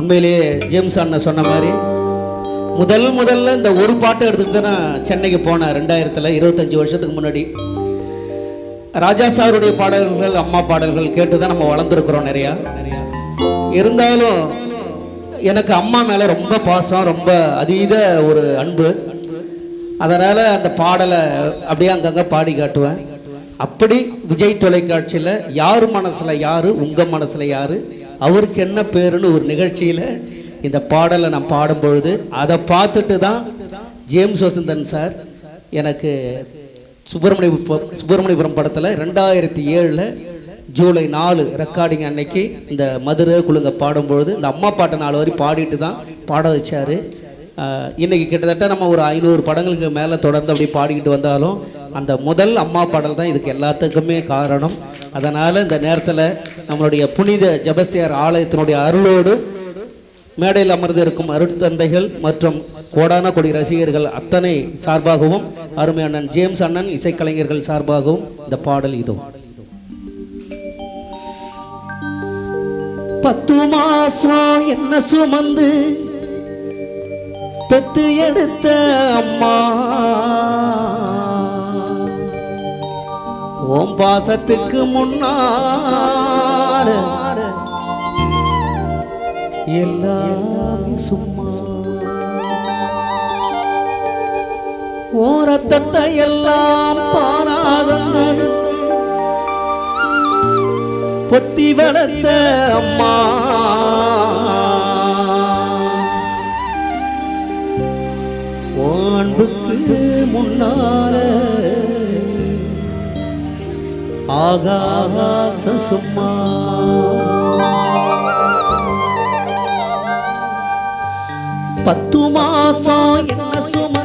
உண்மையிலேயே ஜேம்ஸ் அண்ணன் சொன்ன மாதிரி முதல் முதல்ல இந்த ஒரு பாட்டை எடுத்துக்கிட்டு தான் நான் சென்னைக்கு போனேன் ரெண்டாயிரத்தில் இருபத்தஞ்சி வருஷத்துக்கு முன்னாடி. ராஜா சாருடைய பாடல்கள் அம்மா பாடல்கள் கேட்டு தான் நம்ம வளர்ந்துருக்குறோம் நிறையா. இருந்தாலும் எனக்கு அம்மா மேலே ரொம்ப பாசம் ரொம்ப அதீத ஒரு அன்பு. அதனால் அந்த பாடலை அப்படியே அங்கங்கே பாடி காட்டுவேன். அப்படி விஜய் தொலைக்காட்சியில் யார் மனசில் யார் உங்கள் மனசில் யார் அவருக்கு என்ன பேருன்னு ஒரு நிகழ்ச்சியில் இந்த பாடலை நான் பாடும் பொழுது அதை பார்த்துட்டு தான் ஜேம்ஸ் வசந்தன் சார் எனக்கு சுப்பிரமணிய சுப்பிரமணியபுரம் படத்தில் ரெண்டாயிரத்தி ஏழில் ஜூலை நாலு ரெக்கார்டிங் அன்னைக்கு இந்த மதுரை குழுங்க பாடும்பொழுது இந்த அம்மா பாட்டை நாலு வரி பாடிட்டு தான் பாட வச்சார். இன்னைக்கு கிட்டத்தட்ட நம்ம ஒரு ஐநூறு படங்களுக்கு மேலே தொடர்ந்து அப்படி பாடிக்கிட்டு வந்தாலும் அந்த முதல் அம்மா பாடல் தான் இதுக்கு எல்லாத்துக்குமே காரணம். அதனால் இந்த நேரத்தில் நம்மளுடைய புனித ஜபஸ்தியார் ஆலயத்தினுடைய அருளோடு மேடையில் அமர்ந்து இருக்கும் அருட்தந்தைகள் மற்றும் கோடான கொடி ரசிகர்கள் அத்தனை சார்பாகவும் அருமை அண்ணன் ஜேம்ஸ் அண்ணன் இசைக்கலைஞர்கள் சார்பாகவும் இந்த பாடல் இதோ. பத்து மாசம் என்ன சுமந்து பெத்து எடுத்த அம்மா. ஓம் பாசத்துக்கு முன்னார் எல்லாம் சும்மா. ஓரத்தத்தை எல்லாம் பாராதங்க பொத்தி வளர்த்த அம்மா. அன்புக்கு முன்னால ஆகாச சும்மா. பத்து மாசம் என்ன சுமந்து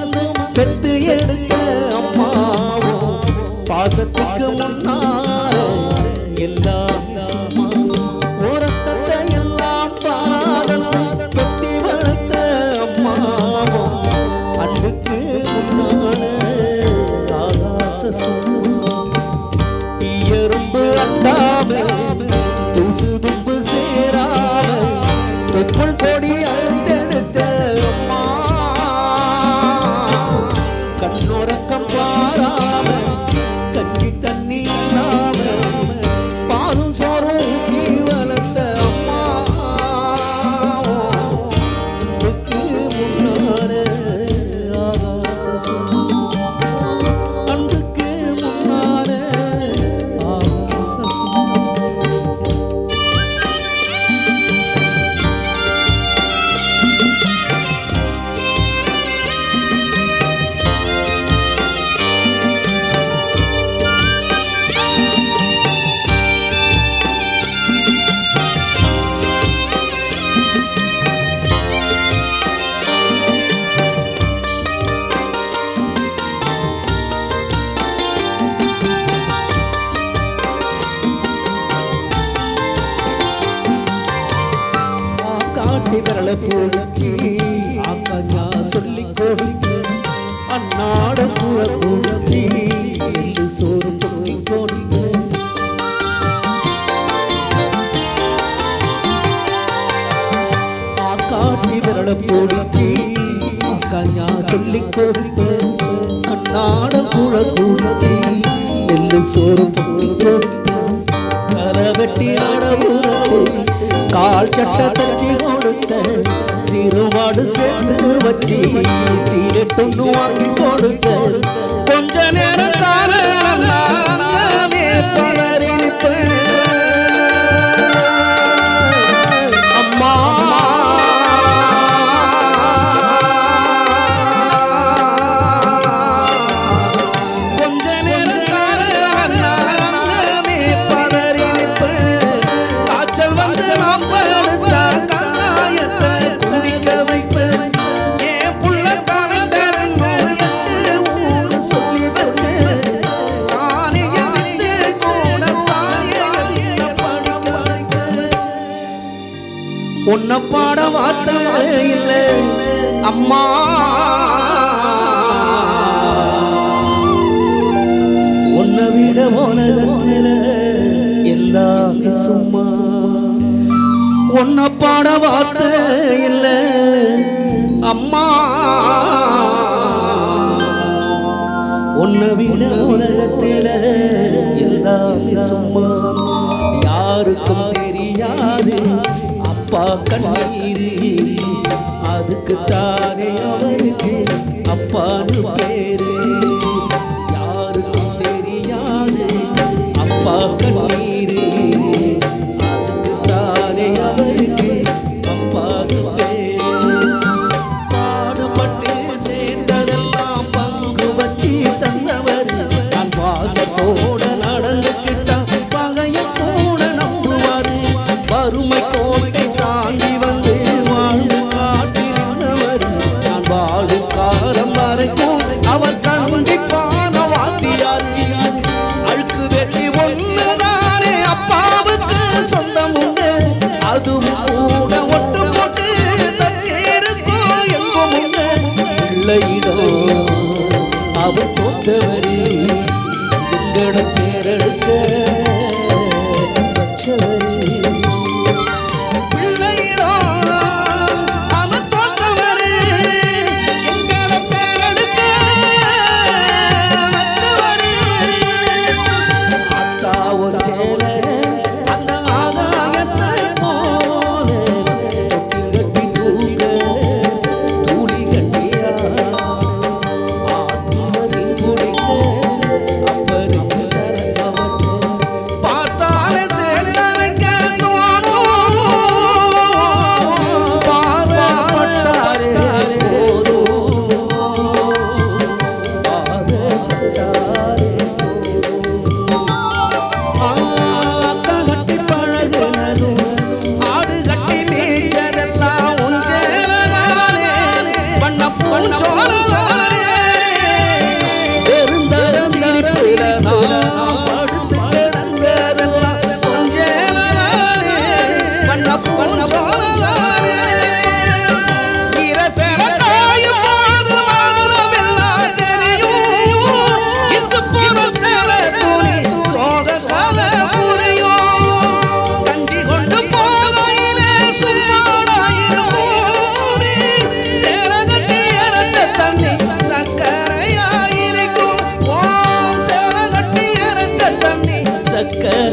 காட்டி விரல பூச்சி சொல்லி கொடுத்து அன்னாட பூர பூச்சி என்று சோறு சொல்லி கொடுத்து காட்டி விரல பூச்சி ஆக்கா சொல்லி கொடுத்து அன்னாட பூர பூச்சி எள்ளு சோறு சொல்லி கொடுத்து கட்டி நடவுறது கால் சட்ட தச்சு கொடுத்த சிறுவாடு சேர்த்து வச்சு சீரட்டொன்னு வாங்கி கொடுத்த. கொஞ்ச நேரம் தானே அம்மா. உன்னை விட உலகத்தில் எல்லாமே சும்மா. உன்னை பாட வார்த்தை இல்லை. அம்மா. உன்னை விட உலகத்தில் எல்லாமே சும்மா. யாருக்கும் தெரியாது. அப்பா கண்ணீரி. அதுக்கு தானே அவனுக்கு அப்பான்னு பேரு. யாருக்கும்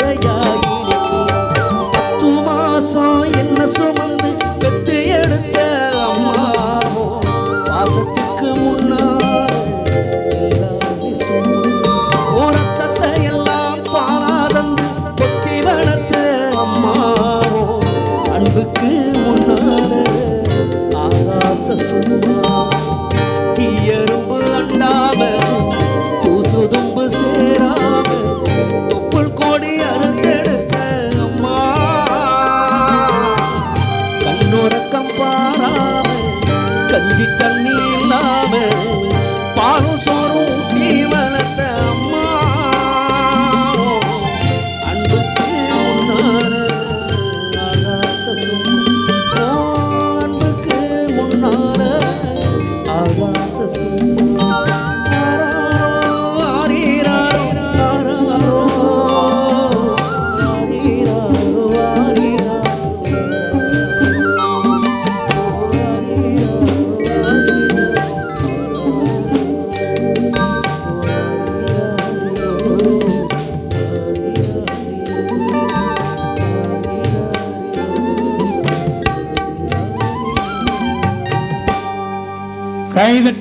மழையா Visitan me.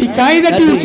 E cai daqui, é